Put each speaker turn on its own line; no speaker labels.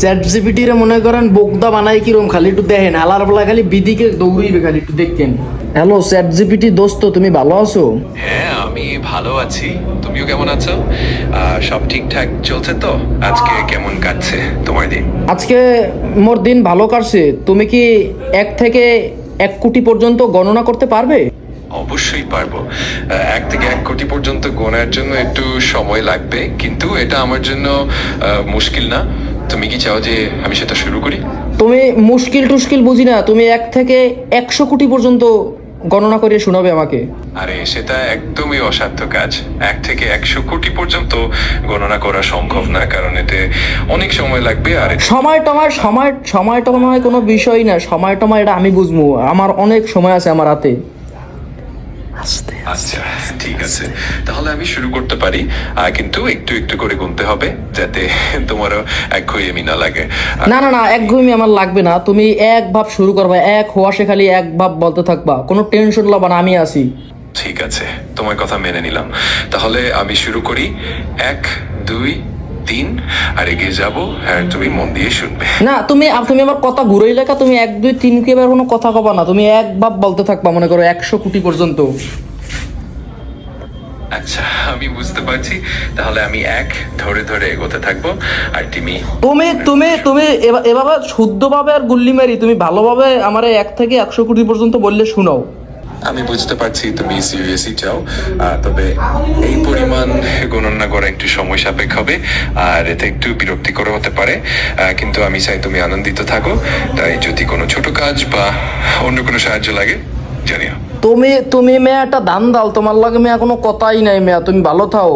Chat জিপিটির মনে করেন বোকদা বানাই কিরম খালি একটু দেখেন হালার বেলা খালি বিদিকে দৌড়ইবে খালি একটু দেখেন হ্যালো চ্যাট জিপিটি দোস্ত তুমি ভালো আছো?
হ্যাঁ আমি ভালো আছি। তুমিও কেমন আছো? সব ঠিকঠাক চলছে তো? আজকে কেমন কাটছে তোমার দিন?
আজকে মোর দিন ভালো কাটছে। তুমি কি এক থেকে এক কোটি পর্যন্ত গণনা করতে পারবে?
অবশ্যই পারব। এক থেকে এক কোটি পর্যন্ত গোনার জন্য একটু সময় লাগবে কিন্তু এটা আমার জন্য মুশকিল না। তুমি কি চাও যে আমি সেটা শুরু করি?
তুমি মুশকিল টুশকিল বুঝি না তুমি এক থেকে একশো কোটি পর্যন্ত গণনা করে শোনাবে আমাকে।
আরে সেটা একদমই অসাধ্য কাজ। এক থেকে একশো কোটি পর্যন্ত গণনা করা সম্ভব না কারণ এতে অনেক সময় লাগবে আর
সময় টময় সময় সময় টময় কোনো বিষয় না সময় টময় এটা আমি বুঝব। আমার অনেক সময় আছে আমার হাতে।
আচ্ছা ঠিক আছে। তাহলে আমি শুরু করতে পারি। কিন্তু একটু একটু করে গুনতে হবে যাতে তোমারও এক আমি না লাগে।
না না না এক ঘুমি আমার লাগবে না। তুমি এক ভাব শুরু করবা এক হওয়াশে খালি এক ভাব বলতে থাকবা। কোনো টেনশন লবা না আমি আছি।
ঠিক আছে তোমার কথা মেনে নিলাম। তাহলে আমি শুরু করি। এক দুই তিন আর এগিয়ে যাব হ্যাঁ তুমি মন দিয়ে শুনবে।
না তুমি তুমি আমার কথা ঘুরেই লেখা তুমি এক দুই তিন কে এবার কোনো কথা কবা না। তুমি এক ভাব বলতে থাকবা মনে করো একশো কোটি পর্যন্ত।
আচ্ছা আমি বুঝতে পারছি। তাহলে আমি এক ধরে ধরে এগোতে থাকব আর তুমি
তুমি তুমি তুমি এভাবে শুদ্ধভাবে আর গুল্লি মারি তুমি ভালোভাবে আমার এক থেকে একশো কোটি পর্যন্ত বললে শুনাও।
আমি বুঝতে পারছি তুমি সিরিয়াসই চাও তবে এই পরিমাণ গণনা করা একটু সময় সাপেক্ষ হবে আর এতে একটু বিরক্তিকর হতে পারে কিন্তু আমি চাই তুমি আনন্দিত থাকো তাই যদি কোনো ছোট কাজ বা অন্য কোনো সাহায্য লাগে জানিও।
তুমি তুমি মেয়ে একটা ধান দাও তোমার লাগে মেয়ে কোনো কথাই নাই মেয়া তুমি ভালো থাও।